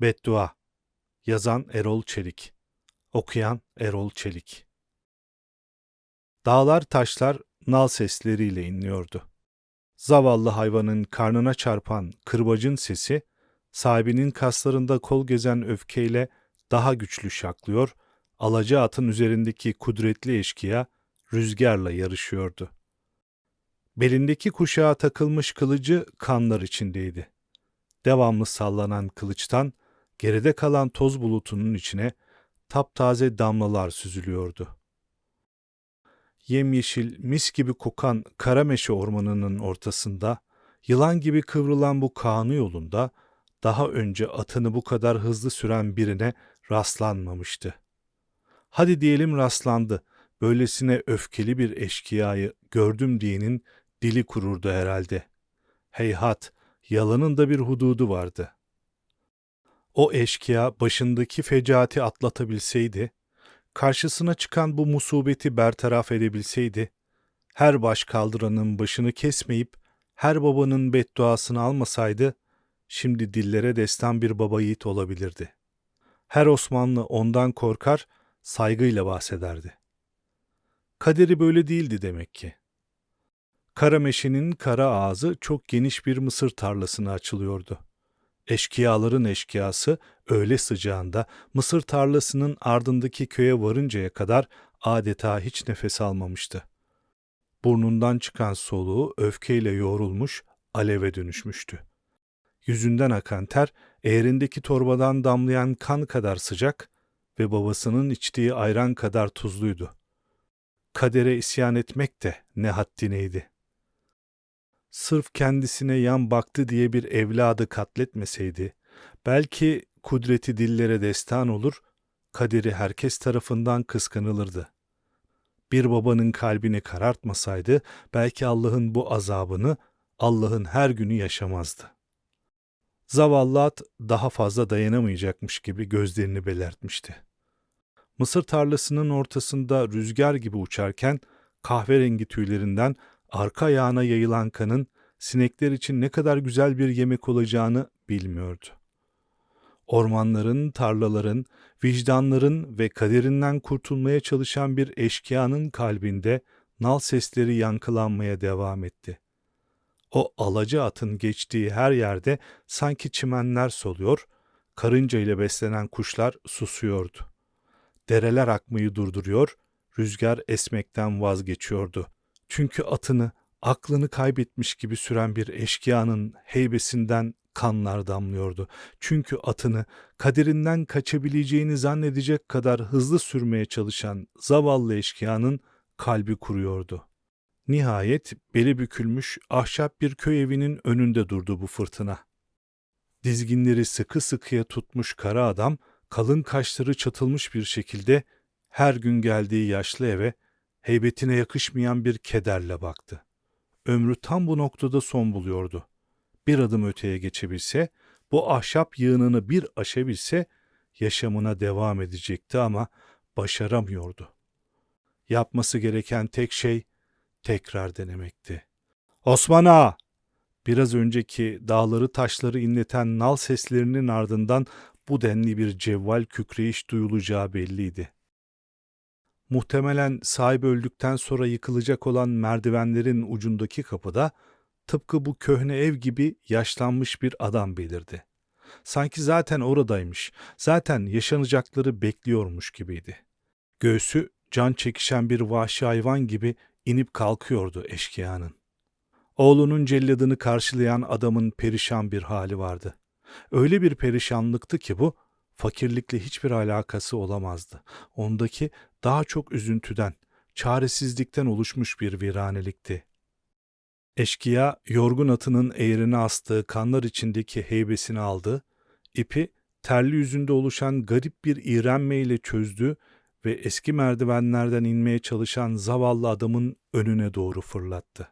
Beddua Yazan Erol Çelik Okuyan Erol Çelik Dağlar taşlar nal sesleriyle inliyordu. Zavallı hayvanın karnına çarpan kırbacın sesi, sahibinin kaslarında kol gezen öfkeyle daha güçlü şaklıyor, alaca atın üzerindeki kudretli eşkıya rüzgarla yarışıyordu. Belindeki kuşağa takılmış kılıcı kanlar içindeydi. Devamlı sallanan kılıçtan geride kalan toz bulutunun içine taptaze damlalar süzülüyordu. Yemyeşil, mis gibi kokan Karameşe ormanının ortasında, yılan gibi kıvrılan bu kanı yolunda, daha önce atını bu kadar hızlı süren birine rastlanmamıştı. Hadi diyelim rastlandı, böylesine öfkeli bir eşkıyayı gördüm diyenin dili kururdu herhalde. Heyhat, yalanın da bir hududu vardı. O eşkıya başındaki fecaati atlatabilseydi, karşısına çıkan bu musibeti bertaraf edebilseydi, her baş kaldıranın başını kesmeyip her babanın bedduasını almasaydı, şimdi dillere destan bir baba yiğit olabilirdi. Her Osmanlı ondan korkar, saygıyla bahsederdi. Kaderi böyle değildi demek ki. Karameşe'nin kara ağzı çok geniş bir mısır tarlasına açılıyordu. Eşkıyaların eşkıyası öğle sıcağında mısır tarlasının ardındaki köye varıncaya kadar adeta hiç nefes almamıştı. Burnundan çıkan soluğu öfkeyle yoğrulmuş, aleve dönüşmüştü. Yüzünden akan ter, eğrindeki torbadan damlayan kan kadar sıcak ve babasının içtiği ayran kadar tuzluydu. Kadere isyan etmek de ne haddineydi sırf kendisine yan baktı diye bir evladı katletmeseydi, belki kudreti dillere destan olur, kaderi herkes tarafından kıskanılırdı. Bir babanın kalbini karartmasaydı, belki Allah'ın bu azabını, Allah'ın her günü yaşamazdı. Zavallı at daha fazla dayanamayacakmış gibi gözlerini belertmişti. Mısır tarlasının ortasında rüzgar gibi uçarken kahverengi tüylerinden arka ayağına yayılan kanın sinekler için ne kadar güzel bir yemek olacağını bilmiyordu. Ormanların, tarlaların, vicdanların ve kaderinden kurtulmaya çalışan bir eşkıyanın kalbinde nal sesleri yankılanmaya devam etti. O alaca atın geçtiği her yerde sanki çimenler soluyor, karınca ile beslenen kuşlar susuyordu. Dereler akmayı durduruyor, rüzgar esmekten vazgeçiyordu. Çünkü atını aklını kaybetmiş gibi süren bir eşkıyanın heybesinden kanlar damlıyordu. Çünkü atını kaderinden kaçabileceğini zannedecek kadar hızlı sürmeye çalışan zavallı eşkıyanın kalbi kuruyordu. Nihayet beli bükülmüş ahşap bir köy evinin önünde durdu bu fırtına. Dizginleri sıkı sıkıya tutmuş kara adam kalın kaşları çatılmış bir şekilde her gün geldiği yaşlı eve heybetine yakışmayan bir kederle baktı. Ömrü tam bu noktada son buluyordu. Bir adım öteye geçebilse, bu ahşap yığınını bir aşabilse yaşamına devam edecekti ama başaramıyordu. Yapması gereken tek şey tekrar denemekti. Osman! Biraz önceki dağları taşları inleten nal seslerinin ardından bu denli bir cevval kükreyiş duyulacağı belliydi muhtemelen sahibi öldükten sonra yıkılacak olan merdivenlerin ucundaki kapıda tıpkı bu köhne ev gibi yaşlanmış bir adam belirdi. Sanki zaten oradaymış, zaten yaşanacakları bekliyormuş gibiydi. Göğsü can çekişen bir vahşi hayvan gibi inip kalkıyordu eşkıyanın. Oğlunun celladını karşılayan adamın perişan bir hali vardı. Öyle bir perişanlıktı ki bu, fakirlikle hiçbir alakası olamazdı. Ondaki daha çok üzüntüden, çaresizlikten oluşmuş bir viranelikti. Eşkıya, yorgun atının eğrine astığı kanlar içindeki heybesini aldı, ipi terli yüzünde oluşan garip bir iğrenmeyle çözdü ve eski merdivenlerden inmeye çalışan zavallı adamın önüne doğru fırlattı.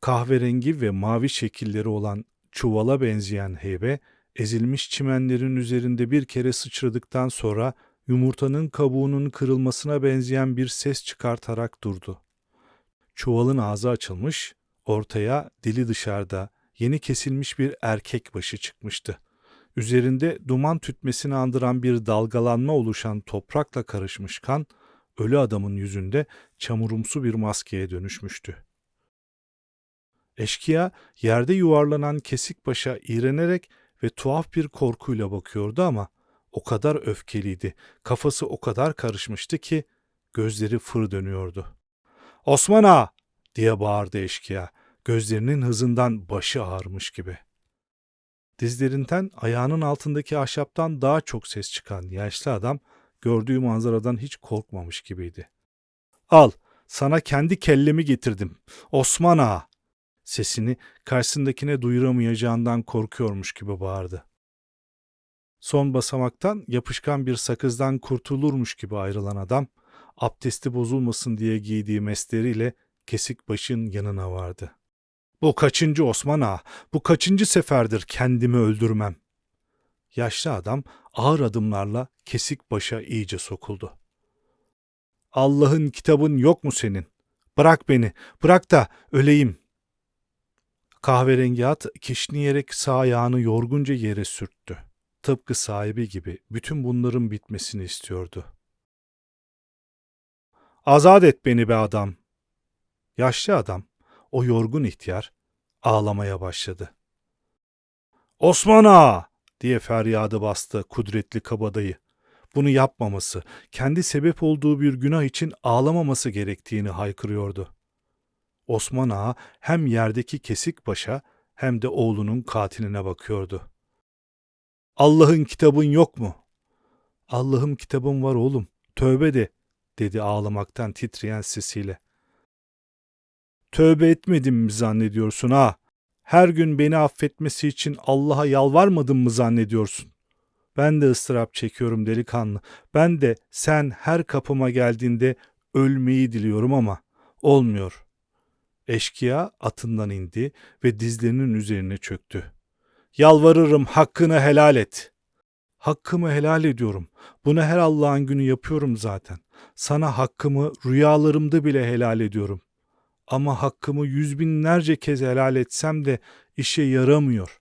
Kahverengi ve mavi şekilleri olan çuvala benzeyen heybe, ezilmiş çimenlerin üzerinde bir kere sıçradıktan sonra yumurtanın kabuğunun kırılmasına benzeyen bir ses çıkartarak durdu. Çuvalın ağzı açılmış, ortaya dili dışarıda yeni kesilmiş bir erkek başı çıkmıştı. Üzerinde duman tütmesini andıran bir dalgalanma oluşan toprakla karışmış kan, ölü adamın yüzünde çamurumsu bir maskeye dönüşmüştü. Eşkıya yerde yuvarlanan kesik başa iğrenerek ve tuhaf bir korkuyla bakıyordu ama o kadar öfkeliydi, kafası o kadar karışmıştı ki gözleri fır dönüyordu. Osman ağa! diye bağırdı eşkıya, gözlerinin hızından başı ağarmış gibi. Dizlerinden ayağının altındaki ahşaptan daha çok ses çıkan yaşlı adam gördüğü manzaradan hiç korkmamış gibiydi. Al, sana kendi kellemi getirdim. Osman ağa! Sesini karşısındakine duyuramayacağından korkuyormuş gibi bağırdı. Son basamaktan yapışkan bir sakızdan kurtulurmuş gibi ayrılan adam, abdesti bozulmasın diye giydiği mesleriyle kesik başın yanına vardı. Bu kaçıncı Osman ağa, bu kaçıncı seferdir kendimi öldürmem. Yaşlı adam ağır adımlarla kesik başa iyice sokuldu. Allah'ın kitabın yok mu senin? Bırak beni, bırak da öleyim. Kahverengi at kişneyerek sağ ayağını yorgunca yere sürttü. Tıpkı sahibi gibi bütün bunların bitmesini istiyordu. Azat et beni be adam. Yaşlı adam, o yorgun ihtiyar, ağlamaya başladı. Osman ağa! diye feryadı bastı kudretli kabadayı. Bunu yapmaması, kendi sebep olduğu bir günah için ağlamaması gerektiğini haykırıyordu. Osman ağa hem yerdeki kesik başa hem de oğlunun katiline bakıyordu. Allah'ın kitabın yok mu? Allah'ım kitabım var oğlum, tövbe de, dedi ağlamaktan titreyen sesiyle. Tövbe etmedim mi zannediyorsun ha? Her gün beni affetmesi için Allah'a yalvarmadım mı zannediyorsun? Ben de ıstırap çekiyorum delikanlı. Ben de sen her kapıma geldiğinde ölmeyi diliyorum ama olmuyor. Eşkıya atından indi ve dizlerinin üzerine çöktü. Yalvarırım hakkını helal et. Hakkımı helal ediyorum. Bunu her Allah'ın günü yapıyorum zaten. Sana hakkımı rüyalarımda bile helal ediyorum. Ama hakkımı yüz binlerce kez helal etsem de işe yaramıyor.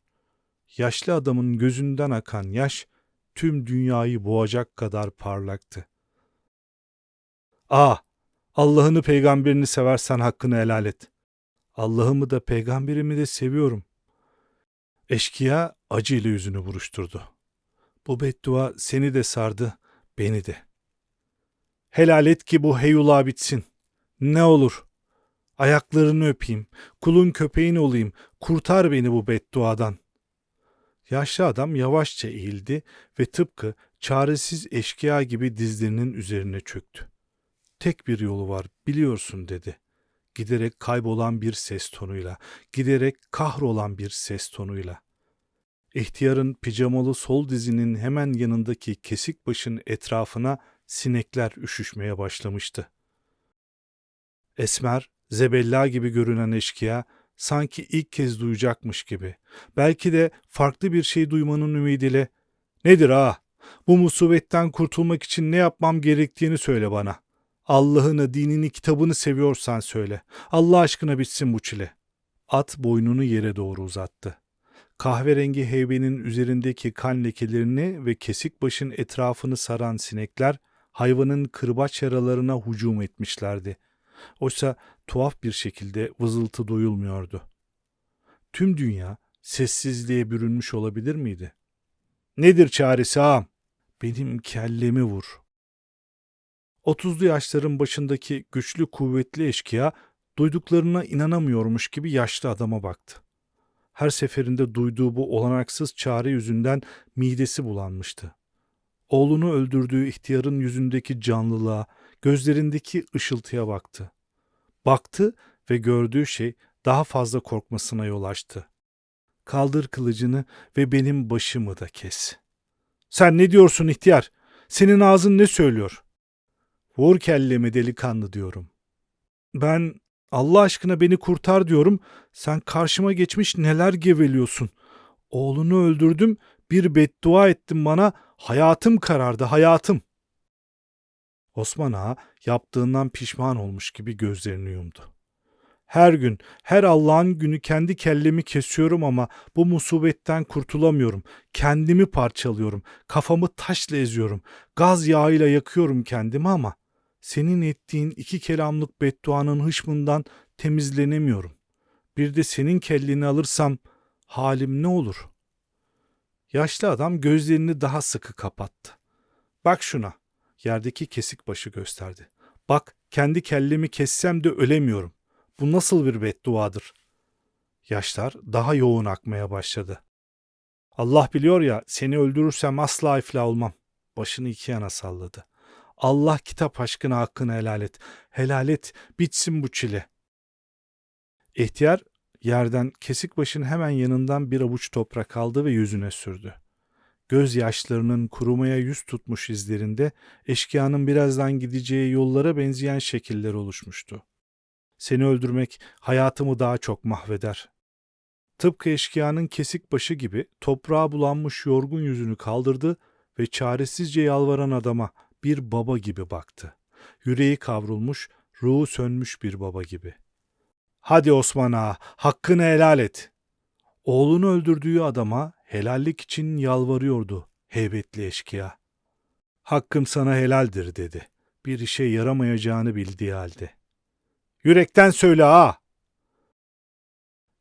Yaşlı adamın gözünden akan yaş tüm dünyayı boğacak kadar parlaktı. Ah! Allah'ını peygamberini seversen hakkını helal et. Allah'ımı da peygamberimi de seviyorum. Eşkıya acıyla yüzünü buruşturdu. Bu beddua seni de sardı, beni de. Helal et ki bu heyula bitsin. Ne olur. Ayaklarını öpeyim, kulun köpeğin olayım, kurtar beni bu bedduadan. Yaşlı adam yavaşça eğildi ve tıpkı çaresiz eşkıya gibi dizlerinin üzerine çöktü. Tek bir yolu var, biliyorsun dedi. Giderek kaybolan bir ses tonuyla, giderek kahrolan bir ses tonuyla. İhtiyarın pijamalı sol dizinin hemen yanındaki kesik başın etrafına sinekler üşüşmeye başlamıştı. Esmer, zebella gibi görünen eşkıya sanki ilk kez duyacakmış gibi. Belki de farklı bir şey duymanın ümidiyle ''Nedir ha? Bu musibetten kurtulmak için ne yapmam gerektiğini söyle bana. Allah'ını, dinini, kitabını seviyorsan söyle. Allah aşkına bitsin bu çile.'' At boynunu yere doğru uzattı. Kahverengi heybenin üzerindeki kan lekelerini ve kesik başın etrafını saran sinekler hayvanın kırbaç yaralarına hücum etmişlerdi. Oysa tuhaf bir şekilde vızıltı duyulmuyordu. Tüm dünya sessizliğe bürünmüş olabilir miydi? Nedir çaresi ağam? Benim kellemi vur. Otuzlu yaşların başındaki güçlü kuvvetli eşkıya duyduklarına inanamıyormuş gibi yaşlı adama baktı. Her seferinde duyduğu bu olanaksız çare yüzünden midesi bulanmıştı. Oğlunu öldürdüğü ihtiyarın yüzündeki canlılığa, gözlerindeki ışıltıya baktı. Baktı ve gördüğü şey daha fazla korkmasına yol açtı. Kaldır kılıcını ve benim başımı da kes. Sen ne diyorsun ihtiyar? Senin ağzın ne söylüyor? Vur kellemi delikanlı diyorum. Ben Allah aşkına beni kurtar diyorum. Sen karşıma geçmiş neler geveliyorsun. Oğlunu öldürdüm, bir beddua ettim bana. Hayatım karardı, hayatım. Osman Ağa yaptığından pişman olmuş gibi gözlerini yumdu. Her gün, her Allah'ın günü kendi kellemi kesiyorum ama bu musibetten kurtulamıyorum. Kendimi parçalıyorum. Kafamı taşla eziyorum. Gaz yağıyla yakıyorum kendimi ama senin ettiğin iki kelamlık bedduanın hışmından temizlenemiyorum. Bir de senin kelleni alırsam halim ne olur? Yaşlı adam gözlerini daha sıkı kapattı. Bak şuna. Yerdeki kesik başı gösterdi. Bak kendi kellemi kessem de ölemiyorum. Bu nasıl bir bedduadır? Yaşlar daha yoğun akmaya başladı. Allah biliyor ya seni öldürürsem asla iflah olmam. Başını iki yana salladı. Allah kitap aşkına hakkını helal et. Helal et, bitsin bu çile. İhtiyar yerden kesik başın hemen yanından bir avuç toprak aldı ve yüzüne sürdü. Gözyaşlarının kurumaya yüz tutmuş izlerinde eşkıyanın birazdan gideceği yollara benzeyen şekiller oluşmuştu. Seni öldürmek hayatımı daha çok mahveder. Tıpkı eşkıyanın kesik başı gibi toprağa bulanmış yorgun yüzünü kaldırdı ve çaresizce yalvaran adama bir baba gibi baktı. Yüreği kavrulmuş, ruhu sönmüş bir baba gibi. Hadi Osman ağa, hakkını helal et. Oğlunu öldürdüğü adama helallik için yalvarıyordu heybetli eşkıya. Hakkım sana helaldir dedi. Bir işe yaramayacağını bildiği halde. Yürekten söyle ağa.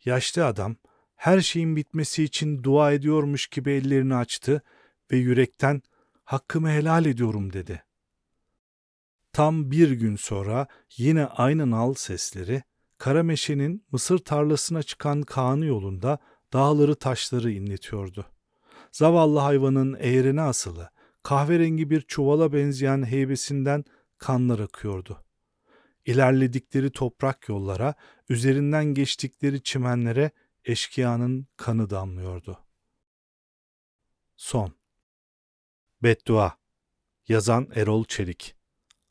Yaşlı adam her şeyin bitmesi için dua ediyormuş gibi ellerini açtı ve yürekten hakkımı helal ediyorum dedi. Tam bir gün sonra yine aynı nal sesleri Karameşe'nin mısır tarlasına çıkan Kaan'ı yolunda dağları taşları inletiyordu. Zavallı hayvanın eğrine asılı, kahverengi bir çuvala benzeyen heybesinden kanlar akıyordu. İlerledikleri toprak yollara, üzerinden geçtikleri çimenlere eşkıyanın kanı damlıyordu. Son Beddua. Yazan Erol Çelik.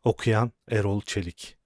Okuyan Erol Çelik